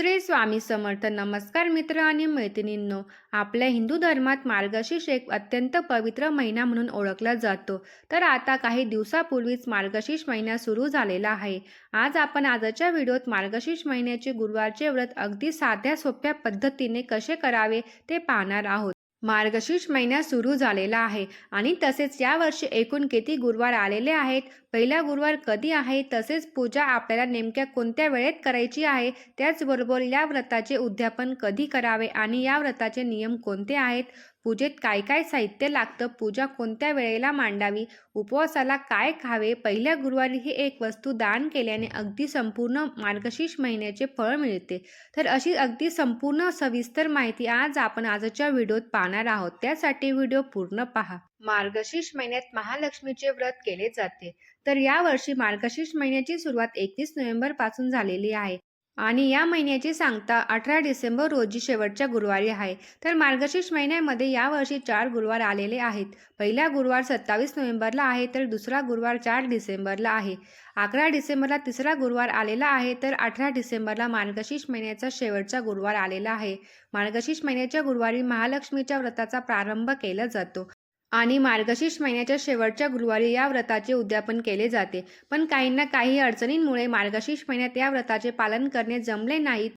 श्री स्वामी समर्थ. नमस्कार मित्र आणि मैत्रिणींनो आपल्या हिंदू धर्मात मार्गशीर्ष एक अत्यंत पवित्र महिना म्हणून ओळखला जातो. तर आता काही दिवसापूर्वीच मार्गशीर्ष महिना सुरू झालेला आहे. आज आपण आजच्या व्हिडिओत मार्गशीर्ष महिन्याचे गुरुवारचे व्रत अगदी साध्या सोप्या पद्धतीने कसे करावे ते पाहणार आहोत. मार्गशीर्ष महिना सुरू झालेला आहे आणि तसेच यावर्षी एकूण किती गुरुवार आलेले आहेत पहिला गुरुवार कधी आहे? तसेच पूजा आपल्याला नेमक्या कोणत्या वेळेत करायची आहे? त्याचबरोबर या व्रताचे उद्यापन कधी करावे आणि या व्रताचे नियम कोणते आहेत? पूजेत काय काय साहित्य लागतं? पूजा कोणत्या वेळेला मांडावी? उपवासाला काय खावे? पहिल्या गुरुवारी ही एक वस्तू दान केल्याने अगदी संपूर्ण मार्गशीर्ष महिन्याचे फळ मिळते. तर अशी अगदी संपूर्ण सविस्तर माहिती आज आपण आजच्या व्हिडिओत पाहणार आहोत. त्यासाठी व्हिडिओ पूर्ण पहा. मार्गशीर्ष महिन्यात महालक्ष्मीचे व्रत केले जाते. तर यावर्षी मार्गशीर्ष महिन्याची सुरुवात एकतीस नोव्हेंबरपासून झालेली आहे. आणि या महिन्याची सांगता अठरा डिसेंबर रोजी शेवटच्या गुरुवारी आहे. तर मार्गशीर्ष महिन्यामध्ये यावर्षी चार गुरुवार आलेले आहेत. पहिला गुरुवार सत्तावीस नोव्हेंबरला आहे तर दुसरा गुरुवार चार डिसेंबरला आहे. अकरा डिसेंबरला तिसरा गुरुवार आलेला आहे तर अठरा डिसेंबरला मार्गशीर्ष महिन्याचा शेवटचा गुरुवार आलेला आहे. मार्गशीर्ष महिन्याच्या गुरुवारी महालक्ष्मीच्या व्रताचा प्रारंभ केला जातो. आणि मार्गशीर्ष महिन्याच्या शेवटच्या गुरुवारी या व्रताचे उद्यापन केले जाते. पण काहींना काही अडचणींमुळे मार्गशीर्ष महिन्यात या व्रताचे पालन करणे जमले नाही.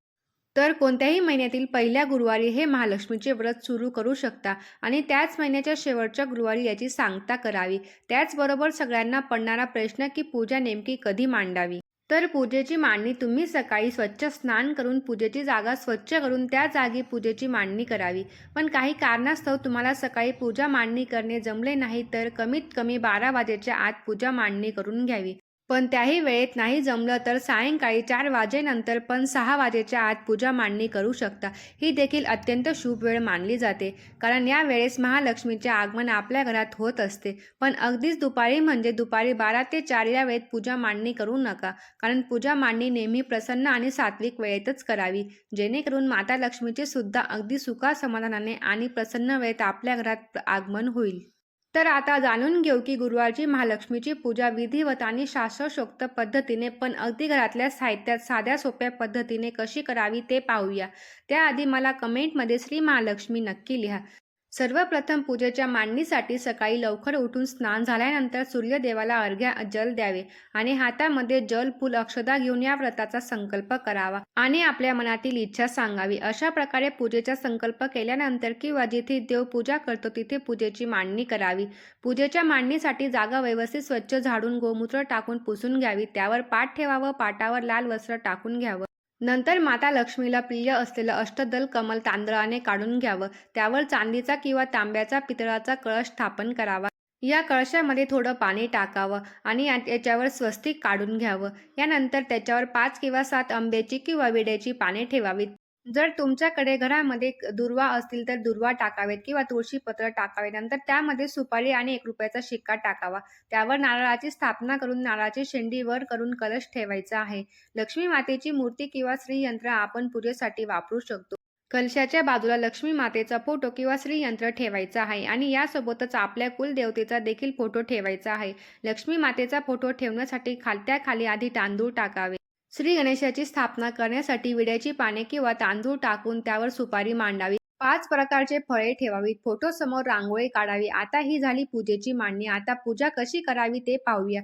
तर कोणत्याही महिन्यातील पहिल्या गुरुवारी हे महालक्ष्मीचे व्रत सुरू करू शकता आणि त्याच महिन्याच्या शेवटच्या गुरुवारी याची सांगता करावी. त्याचबरोबर सगळ्यांना पडणारा प्रश्न की पूजा नेमकी कधी मांडावी? तर पूजेची मांडणी तुम्ही सकाळी स्वच्छ स्नान करून पूजेची जागा स्वच्छ करून त्या जागी पूजेची मांडणी करावी. पण काही कारणास्तव तुम्हाला सकाळी पूजा मांडणी करणे जमले नाही तर कमीत कमी बारा वाजेच्या आत पूजा मांडणी करून घ्यावी. पण त्याही वेळेत नाही जमलं तर सायंकाळी चार वाजेनंतर पण सहा वाजेच्या आत पूजा मांडणी करू शकता. ही देखील अत्यंत शुभ वेळ मानली जाते. कारण या वेळेस महालक्ष्मीचे आगमन आपल्या घरात होत असते. पण अगदीच दुपारी म्हणजे दुपारी बारा ते चार या वेळेत पूजा मांडणी करू नका. कारण पूजा मांडणी नेहमी प्रसन्न आणि सात्विक वेळेतच करावी. जेणेकरून माता लक्ष्मीचे सुद्धा अगदी सुखा समाधानाने आणि प्रसन्न वेळेत आपल्या घरात आगमन होईल. तर आता जाणून घेऊ की गुरुवारची महालक्ष्मीची पूजा विधिवत आणि शास्त्रोक्त पद्धतीने पण अगदी घरातल्या साहित्यात साध्या सोप्या पद्धतीने कशी करावी ते पाहूया. त्याआधी मला कमेंटमध्ये श्री महालक्ष्मी नक्की लिहा. सर्वप्रथम पूजेच्या मांडणीसाठी सकाळी लवकर उठून स्नान झाल्यानंतर सूर्यदेवाला अर्घ्या जल द्यावे आणि हातामध्ये जल फुल अक्षदा घेऊन या व्रताचा संकल्प करावा आणि आपल्या मनातील इच्छा सांगावी. अशा प्रकारे पूजेचा संकल्प केल्यानंतर किंवा जिथे देव पूजा करतो तिथे पूजेची मांडणी करावी. पूजेच्या मांडणीसाठी जागा व्यवस्थित स्वच्छ झाडून गोमूत्र टाकून पुसून घ्यावी. त्यावर पाठ ठेवावं पाटावर लाल वस्त्र टाकून घ्यावं. नंतर माता लक्ष्मीला प्रिय असलेलं अष्टदल कमल तांदळाने काढून घ्यावं. त्यावर चांदीचा किंवा तांब्याचा पितळाचा कळश स्थापन करावा. या कळशामध्ये थोडं पाणी टाकावं आणि त्याच्यावर स्वस्तिक काढून घ्यावं. यानंतर त्याच्यावर पाच किंवा सात आंब्याची किंवा विड्याची पाने ठेवावीत. जर तुमच्याकडे घरामध्ये दुर्वा असतील तर दुर्वा टाकावेत किंवा तुळशीपत्र टाकावे. नंतर त्यामध्ये सुपारी आणि एक रुपयाचा शिक्का टाकावा. त्यावर नारळाची स्थापना करून नारळाची शेंडी वर करून कलश ठेवायचा आहे. लक्ष्मी मातेची मूर्ती किंवा श्रीयंत्र आपण पूजेसाठी वापरू शकतो. कलशाच्या बाजूला लक्ष्मी मातेचा फोटो किंवा श्रीयंत्र ठेवायचा आहे आणि यासोबतच आपल्या कुलदेवतेचा देखील फोटो ठेवायचा आहे. लक्ष्मी मातेचा फोटो ठेवण्यासाठी खालत्या खाली आधी तांदूळ टाकावे. श्री गणेशाची स्थापना करण्यासाठी विड्याची पाने किंवा तांदूळ टाकून त्यावर सुपारी मांडावी. पाच प्रकारचे फळे ठेवावीत. फोटो समोर रांगोळी काढावी. आता ही झाली पूजेची मांडणी. आता पूजा कशी करावी ते पाहूया.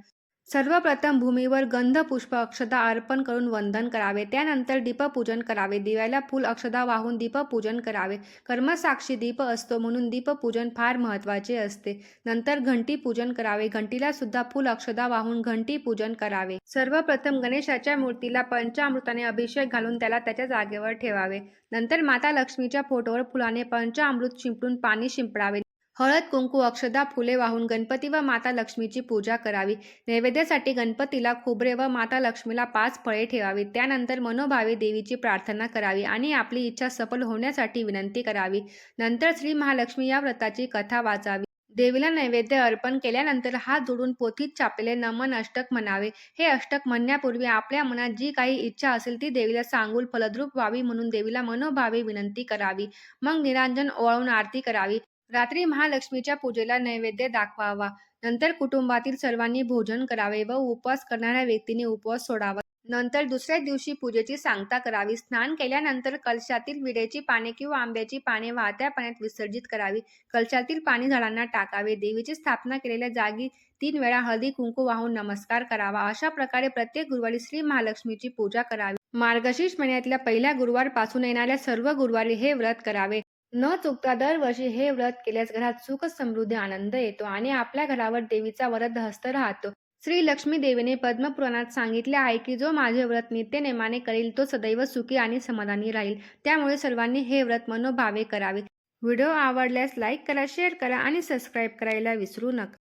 सर्वप्रथम भूमीवर गंध पुष्प अक्षदा अर्पण करून वंदन करावे. त्यानंतर दीपपूजन करावे. दिव्याला फुल अक्षदा वाहून दीपपूजन करावे. कर्मसाक्षी दीप असतो म्हणून दीपपूजन फार महत्त्वाचे असते. नंतर घंटी पूजन करावे. घंटीला सुद्धा फुल अक्षदा वाहून घंटी पूजन करावे. सर्वप्रथम गणेशाच्या मूर्तीला पंचामृताने अभिषेक घालून त्याला त्याच्या जागेवर ठेवावे. नंतर माता लक्ष्मीच्या फोटोवर फुलाने पंचामृत शिंपडून पाणी शिंपडावे. हळद कुंकू अक्षदा फुले वाहून गणपती व माता लक्ष्मीची पूजा करावी. नैवेद्यासाठी गणपतीला खोबरे व माता लक्ष्मीला पाच फळे ठेवावी त्यानंतर मनोभावे देवीची प्रार्थना करावी आणि आपली इच्छा सफल होण्यासाठी विनंती करावी. नंतर श्री महालक्ष्मी या व्रताची कथा वाचावी. देवीला नैवेद्य अर्पण केल्यानंतर हात जोडून पोथीत छापलेले नमन अष्टक म्हणावे. हे अष्टक म्हणण्यापूर्वी आपल्या मनात जी काही इच्छा असेल ती देवीला सांगून फलद्रूप व्हावी म्हणून देवीला मनोभावे विनंती करावी. मग निरांजन ओवाळून आरती करावी. रात्री महालक्ष्मीच्या पूजेला नैवेद्य दाखवावा. नंतर कुटुंबातील सर्वांनी भोजन करावे व उपवास करणाऱ्या व्यक्तीने उपवास सोडावा. नंतर दुसऱ्या दिवशी पूजेची सांगता करावी. स्नान केल्यानंतर कलशातील विड्याची पाने किंवा आंब्याची पाने वाहत्या पाण्यात विसर्जित करावी. कलशातील पाणी झाडांना टाकावे. देवीची स्थापना केलेल्या जागी तीन वेळा हळदी कुंकू वाहून नमस्कार करावा. अशा प्रकारे प्रत्येक गुरुवारी श्री महालक्ष्मीची पूजा करावी. मार्गशीर्ष महिन्यातल्या पहिल्या गुरुवारपासून येणाऱ्या सर्व गुरुवारी हे व्रत करावे. न चुकता दरवर्षी हे व्रत केल्यास घरात सुख समृद्धी आनंद येतो आणि आपल्या घरावर देवीचा वरद हस्त राहतो. श्री लक्ष्मी देवीने पद्मपुराणात सांगितले आहे की जो माझे व्रत नित्यनेमाने करील तो सदैव सुखी आणि समाधानी राहील. त्यामुळे सर्वांनी हे व्रत मनोभावे करावे. व्हिडिओ आवडल्यास लाईक करा शेअर करा आणि सबस्क्राईब करायला विसरू नका.